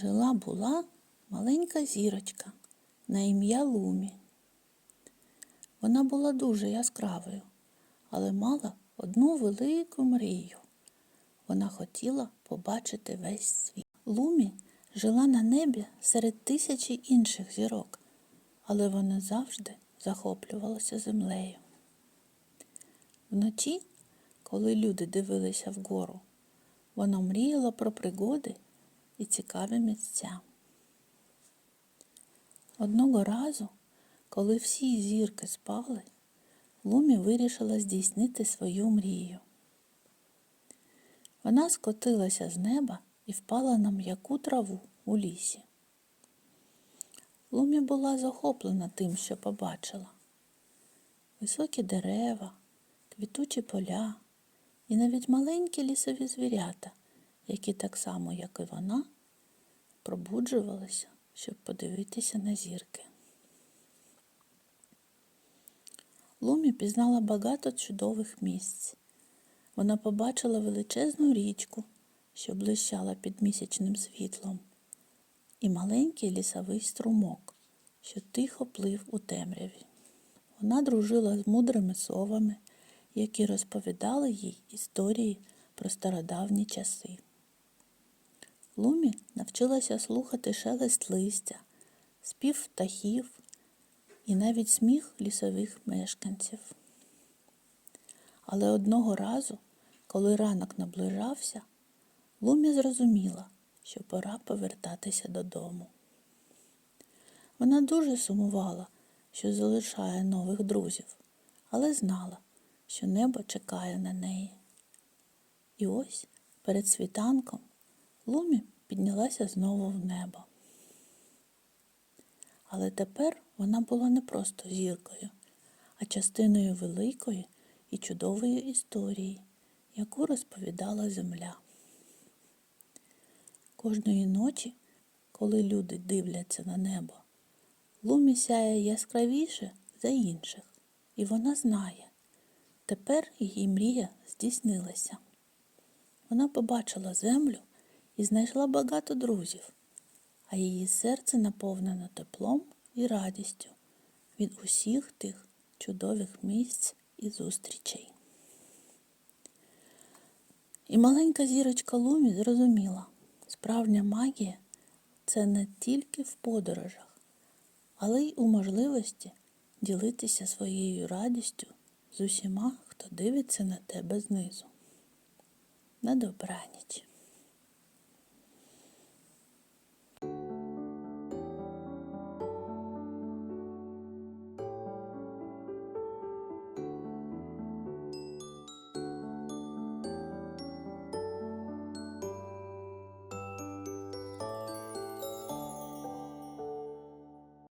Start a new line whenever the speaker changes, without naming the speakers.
Жила була маленька зірочка на ім'я Лумі. Вона була дуже яскравою, але мала одну велику мрію. Вона хотіла побачити весь світ. Лумі жила на небі серед тисячі інших зірок, але вона завжди захоплювалася землею. Вночі, коли люди дивилися вгору, вона мріяла про пригоди і цікаві місця. Одного разу, коли всі зірки спали, Лумі вирішила здійснити свою мрію. Вона скотилася з неба і впала на м'яку траву у лісі. Лумі була захоплена тим, що побачила. Високі дерева, квітучі поля і навіть маленькі лісові звірята, які так само, як і вона, пробуджувалися, щоб подивитися на зірки. Лумі пізнала багато чудових місць. Вона побачила величезну річку, що блищала під місячним світлом, і маленький лісовий струмок, що тихо плив у темряві. Вона дружила з мудрими совами, які розповідали їй історії про стародавні часи. Лумі навчилася слухати шелест листя, спів птахів і навіть сміх лісових мешканців. Але одного разу, коли ранок наближався, Лумі зрозуміла, що пора повертатися додому. Вона дуже сумувала, що залишає нових друзів, але знала, що небо чекає на неї. І ось перед світанком Лумі піднялася знову в небо. Але тепер вона була не просто зіркою, а частиною великої і чудової історії, яку розповідала земля. Кожної ночі, коли люди дивляться на небо, лумі сяє яскравіше за інших, і вона знає, тепер її мрія здійснилася. Вона побачила землю і знайшла багато друзів, а її серце наповнено теплом і радістю від усіх тих чудових місць і зустрічей. І маленька зірочка Лумі зрозуміла, справжня магія це не тільки в подорожах, але й у можливості ділитися своєю радістю з усіма, хто дивиться на тебе знизу. На добраніч.